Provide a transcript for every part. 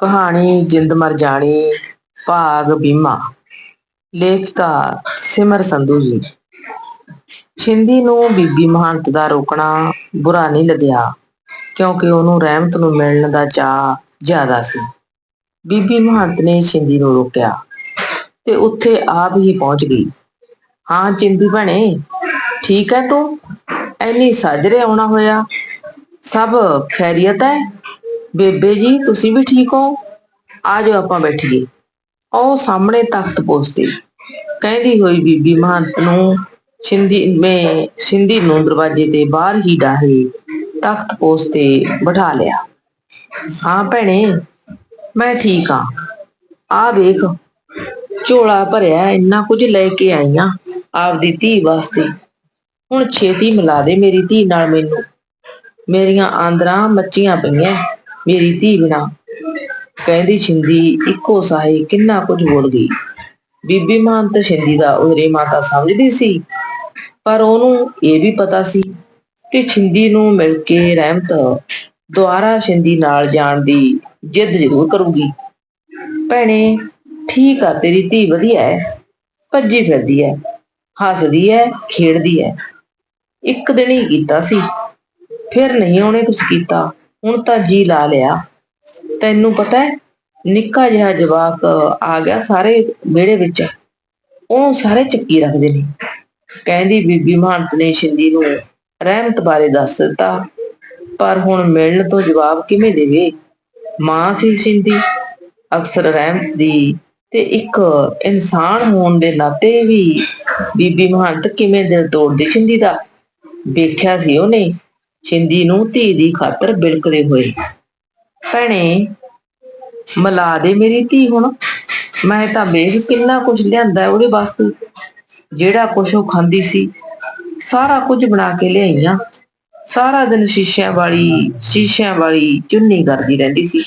ਕਹਾਣੀ ਜਿੰਦ ਮਰ ਜਾਣੀ, ਭਾਗ ਬੀਮਾ। ਲੇਖਿਕਾ ਸਿਮਰ ਸੰਧੂ ਜੀ। ਛਿੰਦੀ ਨੂੰ ਬੀਬੀ ਮਹੰਤ ਦਾ ਰੋਕਣਾ ਬੁਰਾ ਨਹੀਂ ਲੱਗਿਆ, ਕਿਉਂਕਿ ਉਹਨੂੰ ਰਹਿਮਤ ਨੂੰ ਮਿਲਣ ਦਾ ਚਾਅ ਜ਼ਿਆਦਾ ਸੀ। ਬੀਬੀ ਮਹੰਤ ਨੇ ਛਿੰਦੀ ਨੂੰ ਰੋਕਿਆ ਤੇ ਉੱਥੇ ਆਪ ਹੀ ਪਹੁੰਚ ਗਈ। ਹਾਂ ਚਿੰਦੀ ਭੈਣੇ, ਠੀਕ ਹੈ ਤੂੰ? ਐਨੀ ਸਾਜਰੇ ਆਉਣਾ ਹੋਇਆ। ਸਭ ਖੈਰੀਅਤ ਹੈ ਬੇਬੇ ਜੀ, ਤੁਸੀਂ ਵੀ ਠੀਕ ਹੋ? ਆ ਜਾਓ ਆਪਾਂ ਬੈਠੀਏ। ਉਹ ਸਾਹਮਣੇ ਤਖਤ ਪੋਸਤੀ। ਕਹਿੰਦੀ ਹੋਈ ਬੀਬੀ ਮਹੰਤ ਨੂੰ, ਛਿੰਦੀ, ਮੈਂ ਛਿੰਦੀ ਨੂੰ ਦਰਵਾਜ਼ੇ ਤੇ ਬਾਹਰ ਹੀ ਡਾਹੇ ਤਖਤ ਪੋਸਤੇ ਬਿਠਾ ਲਿਆ। ਹਾਂ ਭੈਣੇ, ਮੈਂ ਠੀਕ ਆ ਆ ਵੇਖ, ਝੋਲਾ ਭਰਿਆ, ਇੰਨਾ ਕੁਝ ਲੈ ਕੇ ਆਈਆਂ ਆਪਦੀ ਧੀ ਵਾਸਤੇ। ਹੁਣ ਛੇਤੀ ਮਿਲਾ ਦੇ ਮੇਰੀ ਧੀ ਨਾਲ ਮੈਨੂੰ। ਮੇਰੀਆਂ ਆਂਦਰਾਂ ਮੱਚੀਆਂ ਪਈਆਂ। ਮੇਰੀ ਧੀ ਬਿਨਾ ਕਹਿੰਦੀ ਛਿੰਦੀ ਇੱਕੋ ਸਾਹੇ ਕਿੰਨਾ ਕੁਝ ਬੋਲ ਗਈ ਬੀਬੀ ਮਹੰਤ ਛਿੰਦੀ ਦਾ ਉਹਰੇ ਮਾਤਾ ਸਮਝਦੀ ਸੀ, ਪਰ ਉਹਨੂੰ ਇਹ ਵੀ ਪਤਾ ਸੀ ਕਿ ਛਿੰਦੀ ਨੂੰ ਮਿਲ ਕੇ ਰਹਿਮਤ ਦੁਆਰਾ ਛਿੰਦੀ ਨਾਲ ਜਾਣ ਦੀ ਜਿੱਦ ਜ਼ਰੂਰ ਕਰੂਗੀ। ਭੈਣੇ, ਠੀਕ ਆ, ਤੇਰੀ ਧੀ ਵਧੀਆ ਹੈ, ਭੱਜੀ ਫਿਰਦੀ ਹੈ, ਹੱਸਦੀ ਹੈ, ਖੇਡਦੀ ਹੈ। ਇੱਕ ਦਿਨ ਹੀ ਕੀਤਾ ਸੀ, ਫਿਰ ਨਹੀਂ ਉਹਨੇ ਕੁਝ ਕੀਤਾ। ਹੁਣ ਤਾਂ ਜੀ ਲਾ ਲਿਆ। ਤੈਨੂੰ ਪਤਾ ਹੈ, ਨਿੱਕਾ ਜਿਹਾ ਜਵਾਕ ਆ ਗਿਆ ਸਾਰੇ ਵਿਹੜੇ ਵਿੱਚ। ਉਹਨੂੰ ਸਾਰੇ ਚੱਕੀ ਰੱਖਦੇ ਨੇ। ਕਹਿੰਦੀ, ਬੀਬੀ ਮਹੰਤ ਨੇ ਸ਼ਿੰਦੀ ਨੂੰ ਰਹਿਮਤ ਬਾਰੇ ਦੱਸ ਦਿੱਤਾ। ਪਰ ਹੁਣ ਮਿਲਣ ਤੋਂ ਜਵਾਬ ਕਿਵੇਂ ਦੇਵੇ? ਮਾਂ ਸੀ ਸ਼ਿੰਦੀ, ਅਕਸਰ ਰਹਿਮਤ ਦੀ ਤੇ ਇੱਕ ਇਨਸਾਨ ਹੋਣ ਦੇ ਨਾਤੇ ਵੀ ਬੀਬੀ ਮਹੰਤ ਕਿਵੇਂ ਦਿਲ ਤੋੜਦੀ ਸ਼ਿੰਦੀ ਦਾ? ਵੇਖਿਆ ਸੀ ਉਹਨੇ। ਸ਼ਿੰਦੀ ਨੂੰ ਧੀ ਦੀ ਖਾਤਰ ਬਿਲਕਦੇ ਹੋਏ। ਭੈਣੇ, ਮਿਲਾ ਦੇ ਮੇਰੀ ਧੀ ਹੁਣ। ਮੈਂ ਤਾਂ ਵੇਖ ਕਿੰਨਾ ਕੁਝ ਲਿਆਂਦਾ ਉਹਦੇ ਵਾਸਤੇ। ਜਿਹੜਾ ਕੁਝ ਉਹ ਖਾਂਦੀ ਸੀ, ਸਾਰਾ ਕੁਝ ਬਣਾ ਕੇ ਲਿਆਈਆਂ। ਸਾਰਾ ਦਿਨ ਸ਼ੀਸ਼ਿਆਂ ਵਾਲੀ ਸ਼ੀਸ਼ਿਆਂ ਵਾਲੀ ਚੁੰਨੀ ਕਰਦੀ ਰਹਿੰਦੀ ਸੀ।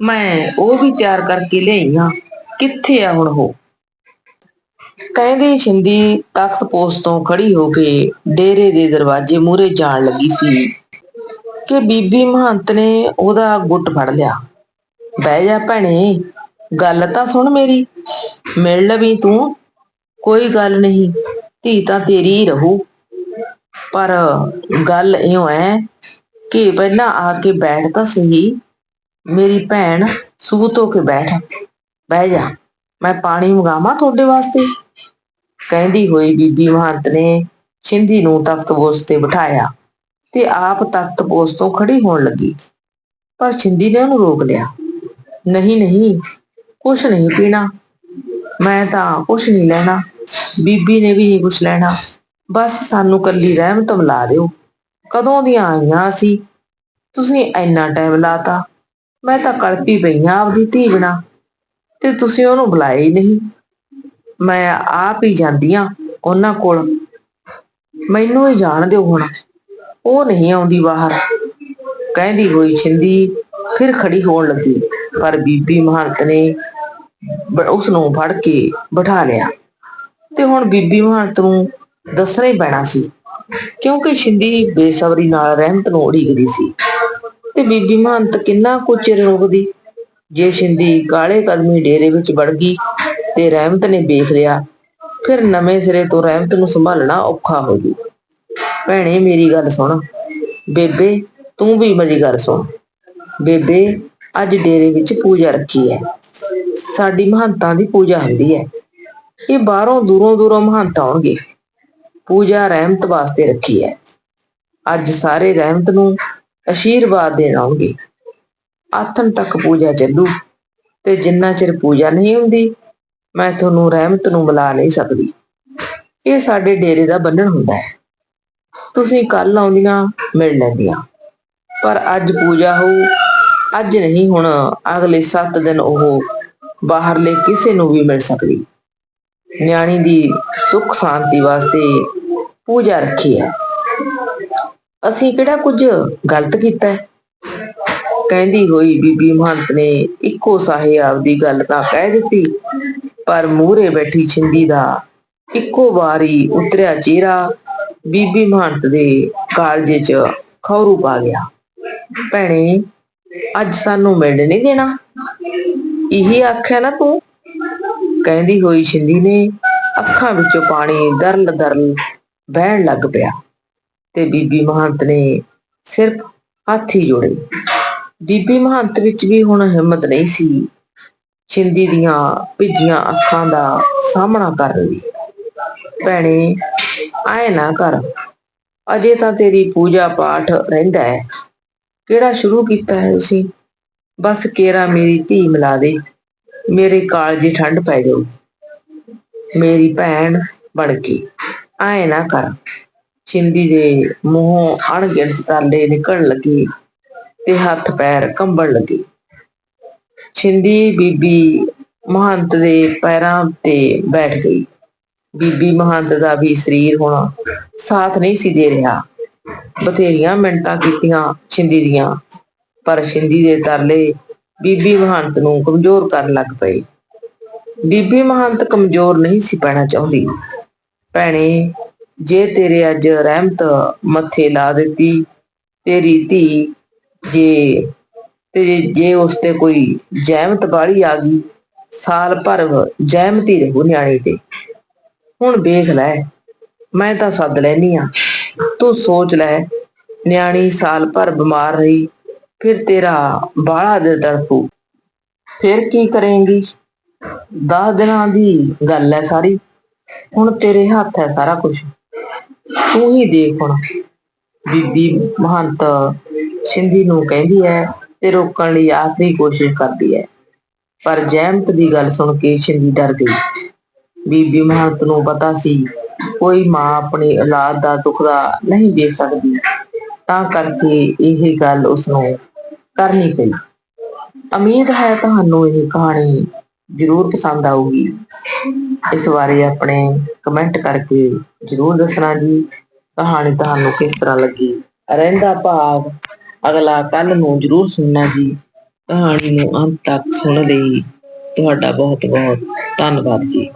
ਮੈਂ ਉਹ ਵੀ ਤਿਆਰ ਕਰਕੇ ਲਿਆਈਆਂ। ਕਿੱਥੇ ਆ ਹੁਣ ਉਹ? ਕਹਿੰਦੀ ਛਿੰਦੀ ਤਖਤ ਪੋਸਟ ਤੋਂ ਖੜੀ ਹੋ ਕੇ ਡੇਰੇ ਦੇ ਦਰਵਾਜ਼ੇ ਮੂਹਰੇ ਜਾਣ ਲੱਗੀ ਸੀ ਕਿ ਬੀਬੀ ਮਹੰਤ ਨੇ ਉਹਦਾ ਗੁੱਟ ਫੜ ਲਿਆ। ਬਹਿ ਜਾ ਭੈਣੇ, ਗੱਲ ਤਾਂ ਸੁਣ ਮੇਰੀ। ਮਿਲ ਲਵੀ ਤੂੰ, ਕੋਈ ਗੱਲ ਨਹੀਂ, ਧੀ ਤਾਂ ਤੇਰੀ ਹੀ ਰਹੂ। ਪਰ ਗੱਲ ਇਉਂ ਹੈ ਕਿ ਪਹਿਲਾਂ ਆ ਕੇ ਬੈਠ ਤਾਂ ਸਹੀ, ਮੇਰੀ ਭੈਣ ਸੂਤ ਹੋ ਕੇ ਬੈਠ। ਬਹਿ ਜਾ, ਮੈਂ ਪਾਣੀ ਮੰਗਾਵਾਂ ਤੁਹਾਡੇ ਵਾਸਤੇ? ਕਹਿੰਦੀ ਹੋਈ ਬੀਬੀ ਮਹੰਤ ਨੇ ਛਿੰਦੀ ਨੂੰ ਤਖਤ ਪੋਸ ਤੇ ਬਿਠਾਇਆ ਤੇ ਆਪ ਤਖਤ ਪੋਸ ਤੋਂ ਖੜੀ ਹੋਣ ਲੱਗੀ। ਪਰ ਛਿੰਦੀ ਨੇ ਉਹਨੂੰ ਰੋਕ ਲਿਆ। ਨਹੀਂ ਨਹੀਂ, ਕੁਛ ਨਹੀਂ ਪੀਣਾ। ਮੈਂ ਤਾਂ ਕੁਛ ਨਹੀਂ ਲੈਣਾ। ਬੀਬੀ ਨੇ ਵੀ ਨਹੀਂ ਕੁਛ ਲੈਣਾ। ਬਸ ਸਾਨੂੰ ਕੱਲੀ ਰਹਿਮਤ ਮਿਲਾ ਦਿਓ। ਕਦੋਂ ਦੀਆਂ ਆਈਆਂ ਸੀ? ਤੁਸੀਂ ਇੰਨਾ ਟਾਈਮ ਲਾਤਾ। ਮੈਂ ਤਾਂ ਕਲਪੀ ਪਈਆਂ ਆਪਦੀ ਧੀ ਬਿਨਾ ਤੇ ਤੁਸੀਂ ਉਹਨੂੰ ਬੁਲਾਇਆ ਹੀ ਨਹੀਂ। ਮੈਂ ਆਪ ਹੀ ਜਾਂਦੀ ਆਂ ਉਹਨਾਂ ਕੋਲ। ਮੈਨੂੰ ਹੀ ਜਾਣ ਦਿਓ ਹੁਣ। ਉਹ ਨਹੀਂ ਆਉਂਦੀ ਬਾਹਰ। ਕਹਿੰਦੀ ਹੋਈ ਛਿੰਦੀ ਫਿਰ ਖੜੀ ਹੋਣ ਲੱਗੀ। ਪਰ ਬੀਬੀ ਮਹੰਤ ਨੇ ਉਸ ਨੂੰ ਫੜ ਕੇ ਬਿਠਾ ਲਿਆ। ਤੇ ਹੁਣ ਬੀਬੀ ਮਹੰਤ ਨੂੰ ਦੱਸਣਾ ਹੀ ਪੈਣਾ ਸੀ। ਕਿਉਂਕਿ ਛਿੰਦੀ ਬੇਸਬਰੀ ਨਾਲ ਰਹਿਮਤ ਨੂੰ ਉਡੀਕਦੀ ਸੀ। ਤੇ ਬੀਬੀ ਮਹੰਤ ਕਿੰਨਾ ਕੁ ਚਿਰ ਰੁਕਦੀ। ਜੇ ਛਿੰਦੀ ਕਾਲੇ ਕਦਮੀ ਡੇਰੇ ਵਿੱਚ ਵੜ ਗਈ ਤੇ ਰਹਿਮਤ ਨੇ ਵੇਖ ਲਿਆ, ਫਿਰ ਨਵੇਂ ਸਿਰੇ ਤੋਂ ਰਹਿਮਤ ਨੂੰ ਸੰਭਾਲਣਾ ਔਖਾ ਹੋ ਜੂ ਭੈਣੇ, ਮੇਰੀ ਗੱਲ ਸੁਣ। ਬੇਬੇ, ਤੂੰ ਵੀ ਮੇਰੀ ਗੱਲ ਸੁਣ। ਬੇਬੇ, ਅੱਜ ਡੇਰੇ ਵਿੱਚ ਪੂਜਾ ਰੱਖੀ ਹੈ। ਸਾਡੀ ਮਹੰਤਾਂ ਦੀ ਪੂਜਾ ਹੁੰਦੀ ਹੈ। ਇਹ ਬਾਹਰੋਂ ਦੂਰੋਂ ਦੂਰੋਂ ਮਹੰਤ ਆਉਣਗੇ। ਪੂਜਾ ਰਹਿਮਤ ਵਾਸਤੇ ਰੱਖੀ ਹੈ। ਅੱਜ ਸਾਰੇ ਰਹਿਮਤ ਨੂੰ ਅਸ਼ੀਰਵਾਦ ਦੇਣ ਆਉਣਗੇ। ਆਥਣ ਤੱਕ ਪੂਜਾ ਚੱਲੂ ਤੇ ਜਿੰਨਾ ਚਿਰ ਪੂਜਾ ਨਹੀਂ ਹੁੰਦੀ ਮੈਂ ਤੁਹਾਨੂੰ ਰਹਿਮਤ ਨੂੰ ਬੁਲਾ ਨਹੀਂ ਸਕਦੀ। ਇਹ ਸਾਡੇ ਡੇਰੇ ਦਾ ਬੰਨਣ ਹੁੰਦਾ ਹੈ। ਤੁਸੀਂ ਕੱਲ ਆਉਂਦੀਆਂ, ਮਿਲ ਲੈਂਦੀਆਂ। ਪਰ ਅੱਜ ਪੂਜਾ ਹੋਊ ਅੱਜ ਨਹੀਂ ਹੁਣ, ਅਗਲੇ 7 ਦਿਨ ਉਹ ਬਾਹਰਲੇ ਕਿਸੇ ਨੂੰ ਵੀ ਮਿਲ ਸਕਦੀ। ਨਿਆਣੀ ਦੀ ਸੁੱਖ ਸ਼ਾਂਤੀ ਵਾਸਤੇ ਪੂਜਾ ਰੱਖੀ ਹੈ। ਅਸੀਂ ਕਿਹੜਾ ਕੁਝ ਗਲਤ ਕੀਤਾ ਹੈ? ਕਹਿੰਦੀ ਹੋਈ ਬੀਬੀ ਮਹੰਤ ਨੇ ਇੱਕੋ ਸਾਹੇ ਆਪਦੀ ਗੱਲ ਤਾਂ ਕਹਿ ਦਿੱਤੀ। ਪਰ ਮੂਹਰੇ ਬੈਠੀ ਛਿੰਦੀ ਦਾ ਇੱਕੋ ਵਾਰੀ ਉਤਰਿਆ ਚਿਹਰਾ ਬੀਬੀ ਮਹੰਤ ਦੇ ਕਾਲਜੇ 'ਚ ਖੌਰੂ ਪਾ ਗਿਆ। ਭੈਣੇ, ਅੱਜ ਸਾਨੂੰ ਮਿਲ ਨਹੀਂ ਦੇਣਾ? ਇਹੀ ਆਖਿਆ ਨਾ ਤੂੰ? ਕਹਿੰਦੀ ਹੋਈ ਛਿੰਦੀ ਨੇ ਅੱਖਾਂ ਵਿੱਚੋਂ ਪਾਣੀ ਦਰਲ ਦਰਲ ਵਹਿਣ ਲੱਗ ਪਿਆ ਤੇ ਬੀਬੀ ਮਹੰਤ ਨੇ ਸਿਰਫ ਹੱਥ ਹੀ ਜੋੜੇ। ਬੀਬੀ ਮਹੰਤ ਵਿੱਚ ਵੀ ਹੁਣ ਹਿੰਮਤ ਨਹੀਂ ਸੀ ਛਿੰਦੀ ਦੀਆਂ ਭਿੱਜੀਆਂ ਅੱਖਾਂ ਦਾ ਸਾਹਮਣਾ ਕਰ ਲਈ ਭੈਣੇ, ਆਏ ਨਾ ਕਰ। ਅਜੇ ਤਾਂ ਤੇਰੀ ਪੂਜਾ ਪਾਠ ਰਹਿੰਦਾ ਹੈ। ਕਿਹੜਾ ਸ਼ੁਰੂ ਕੀਤਾ ਹੈ ਤੁਸੀਂ? ਬਸ ਕੇਰਾ ਮੇਰੀ ਧੀ ਮਿਲਾ ਦੇ। ਮੇਰੇ ਕਾਲਜੇ ਠੰਡ ਪੈ ਜਾਊ। ਮੇਰੀ ਭੈਣ ਬਣ ਕੇ। ਆਏ ਨਾ ਕਰ। ਛਿੰਦੀ ਦੇ ਮੂੰਹੋਂ ਅਣਗਿਣਤ ਤਾਲੇ ਨਿਕਲਣ ਲੱਗੇ ਤੇ ਹੱਥ ਪੈਰ ਕੰਬਣ ਲੱਗੇ। ਛਿੰਦੀ ਬੀਬੀ ਮਹੰਤ ਦੇ ਪੈਰਾਂ ਤੇ ਬੈਠ ਗਈ। ਬੀਬੀ ਮਹੰਤ ਦਾ ਵੀ ਸਰੀਰ ਹੁਣ ਸਾਥ ਨਹੀਂ ਸੀ ਦੇ ਰਿਹਾ। ਬਥੇਰੀਆਂ ਮਿੰਟਾਂ ਕੀਤੀਆਂ ਛਿੰਦੀ ਦੀਆਂ, ਪਰ ਛਿੰਦੀ ਦੇ ਤਰਲੇ ਬੀਬੀ ਮਹੰਤ ਨੂੰ ਕਮਜ਼ੋਰ ਕਰਨ ਲੱਗ ਪਏ। ਬੀਬੀ ਮਹੰਤ ਕਮਜ਼ੋਰ ਨਹੀਂ ਸੀ ਪੈਣਾ ਚਾਹੁੰਦੀ। ਭੈਣੇ, ਜੇ ਤੇਰੇ ਅੱਜ ਰਹਿਮਤ ਮੱਥੇ ਲਾ ਦਿੱਤੀ, ਤੇਰੀ ਧੀ ਜੇ ਤੇ ਜੇ ਉਸ ਤੇ ਕੋਈ ਜਹਿਮਤ ਵਾਲੀ ਆ ਗਈ, ਸਾਲ ਭਰ ਜਹਿਮਤੀ ਰਹੂ ਨਿਆਣੇ ਤੇ। ਹੁਣ ਵੇਖ ਲੈ, ਮੈਂ ਤਾਂ ਸੱਦ ਲੈਨੀ ਆ। ਤੂੰ ਸੋਚ ਲੈ, ਨਿਆਣੀ ਸਾਲ ਭਰ ਬਿਮਾਰ ਰਹੀ, ਫਿਰ ਤੇਰਾ ਬਾਲਾ ਦੇ ਤੜਪੂ। ਫਿਰ ਕੀ ਕਰੇਂਗੀ? ਦਸ ਦਿਨਾਂ ਦੀ ਗੱਲ ਹੈ ਸਾਰੀ। ਹੁਣ ਤੇਰੇ ਹੱਥ ਹੈ ਸਾਰਾ ਕੁਝ ਤੂੰ ਹੀ ਦੇਖ ਹੁਣ। ਬੀਬੀ ਮਹੰਤ ਸਿੰਧੀ ਨੂੰ ਕਹਿੰਦੀ ਹੈ ਤੇ ਰੋਕਣ ਲਈ ਆਖਰੀ ਕੋਸ਼ਿਸ਼ ਕਰਦੀ ਹੈ। ਪਰ ਜੈਮਤ ਦੀ ਗੱਲ ਸੁਣ ਕੇ ਛਿੰਦੀ ਡਰ ਗਈ। ਬੀਬੀ ਮਹੰਤ ਨੂੰ ਪਤਾ ਸੀ, ਕੋਈ ਮਾਂ ਆਪਣੀ ਔਲਾਦ ਦਾ ਦੁੱਖ ਦਾ ਨਹੀਂ ਦੇਖ ਸਕਦੀ। ਤਾਂ ਕਰਕੇ ਇਹ ਗੱਲ ਉਸ ਨੂੰ ਕਰਨੀ ਪਈ। ਉਮੀਦ ਹੈ ਤੁਹਾਨੂੰ ਇਹ ਕਹਾਣੀ ਜ਼ਰੂਰ ਪਸੰਦ ਆਊਗੀ। ਇਸ ਬਾਰੇ ਆਪਣੇ ਕਮੈਂਟ ਕਰਕੇ ਜ਼ਰੂਰ ਦੱਸਣਾ ਜੀ। ਕਹਾਣੀ ਤੁਹਾਨੂੰ ਕਿਸ ਤਰ੍ਹਾਂ ਲੱਗੀ? ਰਹਿੰਦਾ ਭਾਵ ਅਗਲਾ ਕੱਲ ਨੂੰ ਜ਼ਰੂਰ ਸੁਣਨਾ ਜੀ। ਕਹਾਣੀ ਨੂੰ ਅੰਤ ਤੱਕ ਸੁਣ ਲਈ। ਤੁਹਾਡਾ ਬਹੁਤ ਬਹੁਤ ਧੰਨਵਾਦ ਜੀ।